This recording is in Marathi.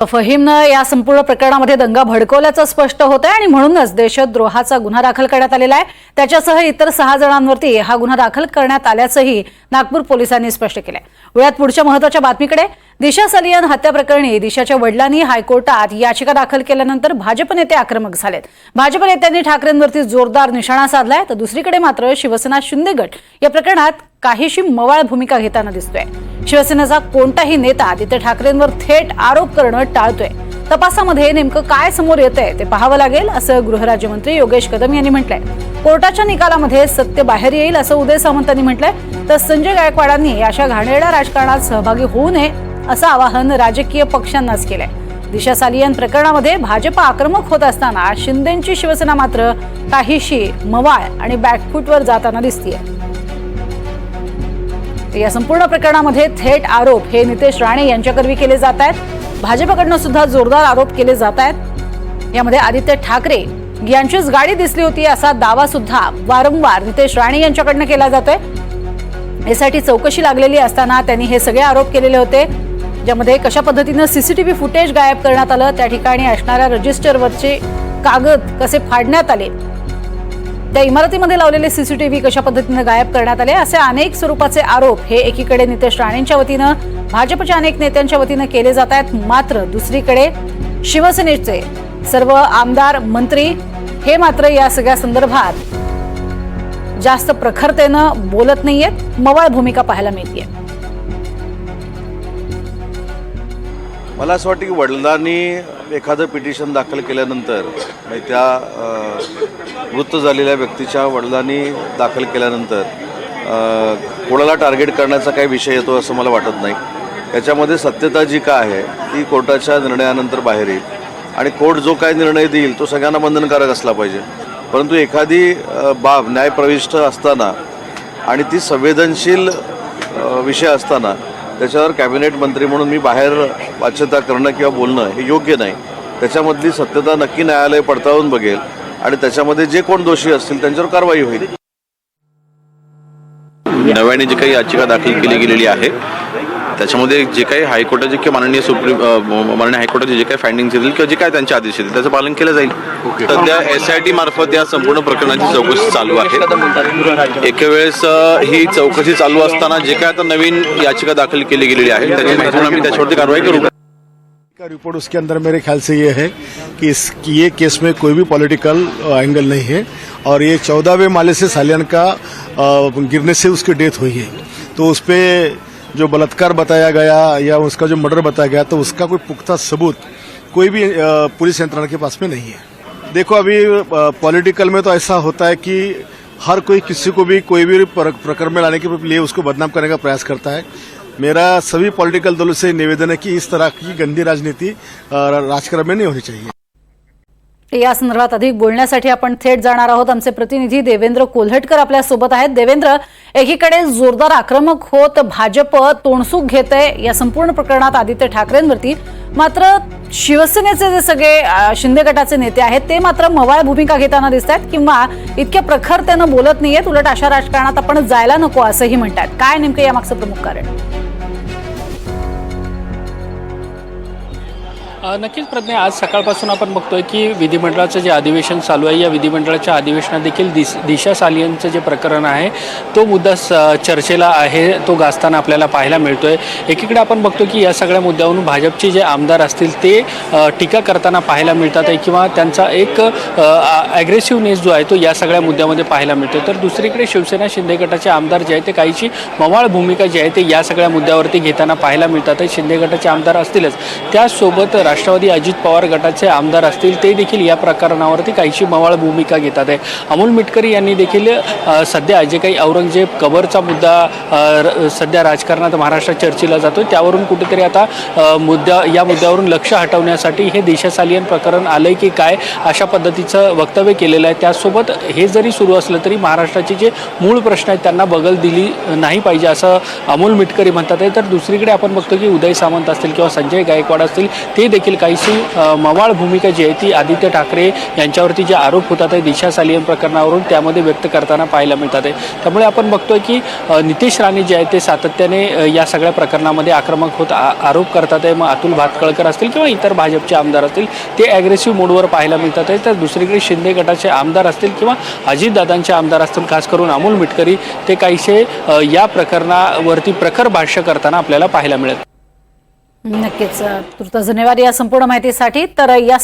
फहीमनं या संपूर्ण प्रकरणामध्ये दंगा भडकवल्याचं स्पष्ट होत आहे आणि म्हणूनच देशद्रोहाचा गुन्हा दाखल करण्यात आलेला आहे. त्याच्यासह इतर सहा जणांवरती हा गुन्हा दाखल करण्यात आल्याचंही नागपूर पोलिसांनी स्पष्ट केलंय. वेळात पुढच्या महत्त्वाच्या बातमीकडे. दिशा सलियन हत्या प्रकरणी दिशाच्या वडिलांनी हायकोर्टात याचिका दाखल केल्यानंतर भाजप नेते आक्रमक झालेत. भाजप नेत्यांनी ठाकरेंवरती जोरदार निशाणा साधलाय. तर दुसरीकडे मात्र शिवसेना शिंदे गट या प्रकरणात काहीशी मवाळ भूमिका घेताना दिसतोय. शिवसेनेचा कोणताही नेता आदित्य ठाकरेंवर थेट आरोप करणं टाळतोय. तपासामध्ये नेमकं काय समोर येतंय ते पाहावं लागेल असं गृहराज्यमंत्री योगेश कदम यांनी म्हटलंय. कोर्टाच्या निकालामध्ये सत्य बाहेर येईल असं उदय सामंतांनी म्हटलंय. तर संजय गायकवाडांनी अशा घाणेरड्या राजकारणात सहभागी होऊ नये असं आवाहन राजकीय पक्षांनाच केलंय. दिशा सालियन प्रकरणामध्ये भाजप आक्रमक होत असताना शिंदेची शिवसेना मात्र काहीशी मवाळ आणि बॅकफूटवर जाताना दिसतीये. या संपूर्ण प्रकरणामध्ये थेट आरोप हे नितेश राणे यांच्याकरवी केले जात आहेत. भाजपकडनं सुद्धा जोरदार आरोप केले जात आहेत. यामध्ये आदित्य ठाकरे यांचीच गाडी दिसली होती असा दावा सुद्धा वारंवार नितेश राणे यांच्याकडनं केला जातोय. यासाठी चौकशी लागलेली असताना त्यांनी हे सगळे आरोप केलेले होते. ज्यामध्ये कशा पद्धतीनं सीसीटीव्ही फुटेज गायब करण्यात आलं त्या ठिकाणी असणाऱ्या रजिस्टरवरचे कागद कसे फाडण्यात आले त्या इमारतीमध्ये लावलेले सीसीटीव्ही कशा पद्धतीनं गायब करण्यात आले असे अनेक स्वरूपाचे आरोप हे एकीकडे नितेश राणेंच्या वतीनं भाजपच्या अनेक नेत्यांच्या वतीनं केले जात आहेत. मात्र दुसरीकडे शिवसेनेचे सर्व आमदार मंत्री हे मात्र या सगळ्या संदर्भात जास्त प्रखरतेनं बोलत नाहीयेत. मवाळ भूमिका पाहायला मिळते मला असं वाटतं की वडिलांनी एखादं पिटिशन दाखल केल्यानंतर त्या मृत झालेल्या व्यक्तीच्या वडिलांनी दाखल केल्यानंतर कोणाला टार्गेट करण्याचा काही विषय येतो असं मला वाटत नाही. याच्यामध्ये सत्यता जी का आहे ती कोर्टाच्या निर्णयानंतर बाहेर येईल. आणि कोर्ट जो काय निर्णय देईल तो सगळ्यांना बंधनकारक असला पाहिजे. परंतु एखादी बाब न्यायप्रविष्ट असताना आणि ती संवेदनशील विषय असताना त्याच्यावर कॅबिनेट मंत्री म्हणून मी बाहेर वाच्यता करणं किंवा बोलणं हे योग्य नाही. त्याच्यामधली सत्यता नक्की न्यायालय पडताळून बघेल आणि त्याच्यामध्ये जे कोण दोषी असतील त्यांच्यावर कारवाई होईल. नव्याने जी काही याचिका दाखल केली गेलेली आहे त्याच्यामध्ये जे काही हायकोर्टाचे किंवा माननीय सुप्रीम माननीय हायकोर्टाचे जे काही फाइंडिंग्स येतील किंवा जे काही त्यांचे आदेश येतील त्याचं पालन केलं जाईल. सध्या एस आय टी मार्फत या संपूर्ण प्रकरणाची चौकशी चालू आहे. एके वेळेस ही चौकशी चालू असताना जे काय आता नवीन याचिका दाखल केली गेलेली आहे त्याची माहिती म्हणून आम्ही त्याच्यावरती कारवाई करू. का रिपोर्ट उसके अंदर मेरे ख्याल से ये है कि इस कि ये केस में कोई भी पॉलिटिकल एंगल नहीं है और ये चौदहवें माले से सालियन का गिरने से उसकी डेथ हुई है। तो उस पर जो बलात्कार बताया गया या उसका जो मर्डर बताया गया तो उसका कोई पुख्ता सबूत कोई भी पुलिस यंत्रणा के पास में नहीं है। देखो, अभी पॉलिटिकल में तो ऐसा होता है कि हर कोई किसी को भी कोई भी प्रकरण में लाने के लिए उसको बदनाम करने का प्रयास करता है। मेरा सभी पॉलिटिकल दलों से निवेदन है कि इस तरह की गंदी राजनीति राजकारण में नहीं होनी चाहिए। या संदर्भात अधिक बोलण्यासाठी आपण थेट जाणार आहोत. आमचे प्रतिनिधी देवेंद्र कोल्हटकर आपल्यासोबत आहेत. देवेंद्र एकीकडे जोरदार आक्रमक होत भाजप तोंडसूक घेत आहे या संपूर्ण प्रकरणात आदित्य ठाकरेंवरती. मात्र शिवसेनेचे जे सगळे शिंदे गटाचे नेते आहेत ते मात्र मवाळ भूमिका घेताना दिसत आहेत किंवा इतक्या प्रखरतेनं बोलत नाहीयेत. उलट अशा राजकारणात आपण जायला नको असंही म्हणतात काय नेमकं यामागचं प्रमुख कारण? नक्कीच प्रज्ञा आज सकाळपासून आपण बघतोय की विधिमंडळाचं जे अधिवेशन चालू आहे या विधिमंडळाच्या अधिवेशनात देखील दिस दिशा सालियनचं जे प्रकरण आहे तो मुद्दा स- चर्चेला आहे तो गाजताना आपल्याला पाहायला मिळतोय. एकीकडे आपण बघतो की या सगळ्या मुद्द्यावरून भाजपचे जे आमदार असतील ते टीका करताना पाहायला मिळतात आहे किंवा त्यांचा एक ॲग्रेसिव्हनेस जो आहे तो या सगळ्या मुद्द्यामध्ये पाहायला मिळतो तर दुसरीकडे शिवसेना शिंदे गटाचे आमदार जे आहे ते काहीची मवाळ भूमिका जी आहे ते या सगळ्या मुद्द्यावरती घेताना पाहायला मिळतात आहे. शिंदे गटाचे आमदार असतीलच. त्याचसोबत राष्ट्रवादी अजित पवार गटाचे आमदार असतील ते देखील या प्रकरणावरती काहीशी मवाळ भूमिका घेतात आहे. अमोल मिटकरी यांनी देखील सध्या जे काही औरंगजेब कबरचा मुद्दा र- सध्या राजकारणात महाराष्ट्रात चर्चेला जातो त्यावरून कुठेतरी आता मुद्दा या मुद्द्यावरून लक्ष हटवण्यासाठी हे देशासालियन प्रकरण आलंय की काय अशा पद्धतीचं वक्तव्य केलेलं आहे. त्यासोबत हे जरी सुरू असलं तरी महाराष्ट्राचे जे मूळ प्रश्न आहेत त्यांना बगल दिली नाही पाहिजे असं अमोल मिटकरी म्हणतात आहे. तर दुसरीकडे आपण बघतो की उदय सामंत असतील किंवा संजय गायकवाड असतील ते देखील देखील काहीशी मवाळ भूमिका जी आहे ती आदित्य ठाकरे यांच्यावरती जे आरोप होतात आहे दिशा सालियन प्रकरणावरून त्यामध्ये व्यक्त करताना पाहायला मिळतात आहे. त्यामुळे आपण बघतोय की नितेश राणे जे आहेत ते सातत्याने या सगळ्या प्रकरणामध्ये आक्रमक होत आरोप करतात आहे. मग अतुल भातकळकर असतील किंवा इतर भाजपचे आमदार असतील ते ॲग्रेसिव्ह मोडवर पाहायला मिळतात आहे. तर दुसरीकडे शिंदे गटाचे आमदार असतील किंवा अजितदादांचे आमदार असतील खास करून अमोल मिटकरी ते काहीसे या प्रकरणावरती प्रखर भाष्य करताना आपल्याला पाहायला मिळत. नक्कीच तुर्त धन्यवाद या संपूर्ण माहितीसाठी. तर या